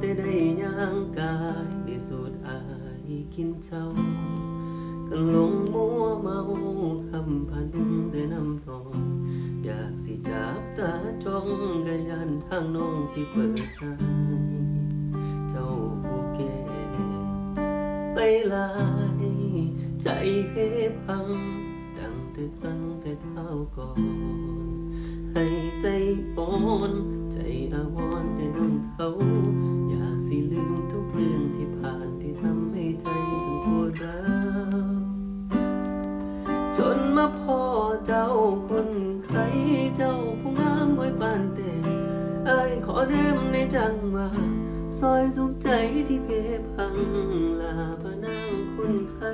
แต่ได้ย่างกายได้สูดอายกินเจ้ากันลงมัวเมาคำพันแต่น้ำนอง อยากสิจับตาจ้องกะยันทางน้องสิเปิดใจเจ้าผู้แก่ไปลายใจเพพังดังแต่ตั้งแต่เท้าก่อนให้ใส่ปอนใจอาวรแต่น้ำเขา จนมาพ่อเจ้าคนใครเจ้าผู้งามไว้ปานแต่ไอ้ขอแนมในจังว่าซอยสุขใจที่เพพังลาพนางคนใคร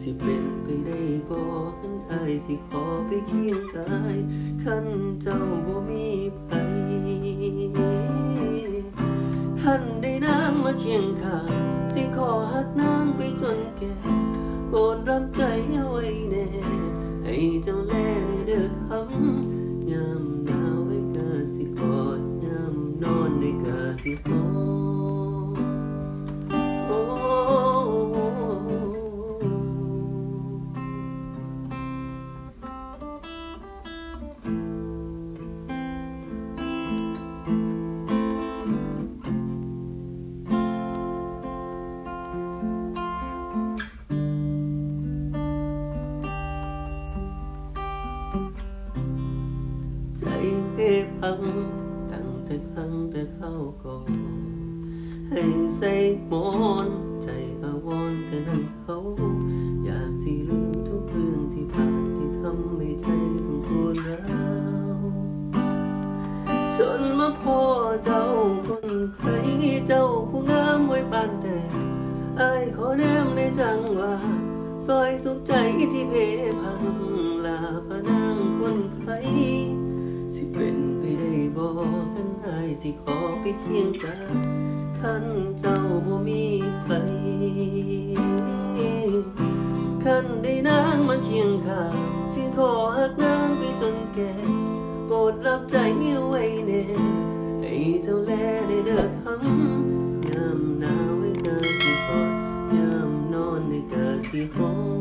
สิเป็นไปได้บ่หันอายสิขอไปเคียงกายคันเจ้าบ่มีไผคันได้นางมาเคียงข้างสิขอหักนางไปจนแก่ โปรดรับใจเอาไว้แน่ ให้เจ้าแลเด้อคำยามหนาวไว้กะสิกอดยามนอนได้กะสิหอม พพัง ตั้งแต่พังแต่เข้าก่อนให้ใส่หมอนใจอาวรแต่นั้นเขา อยากสิลืมทุกเรื่องที่ผ่านที่ทำให้ใจต้องปวดร้าวจนมาพ่อเจ้าคนใครเจ้าผู้งามไว้ปานแต่ไอายขอแนมในจังว่าซอยสุขใจที่เพพังลาพนางคนใคร กันอายสิขอไปเคียงกันคันเจ้าบ่มีใครันได้นางมาเคียงข้างสิขอหักนางไปจนแก่โปรดรับใจเอาไว้แน่ให้เจ้าแลได้เด้อคำยามหนาวไว้กะสิกอดยามนอนไว้กะสิหอ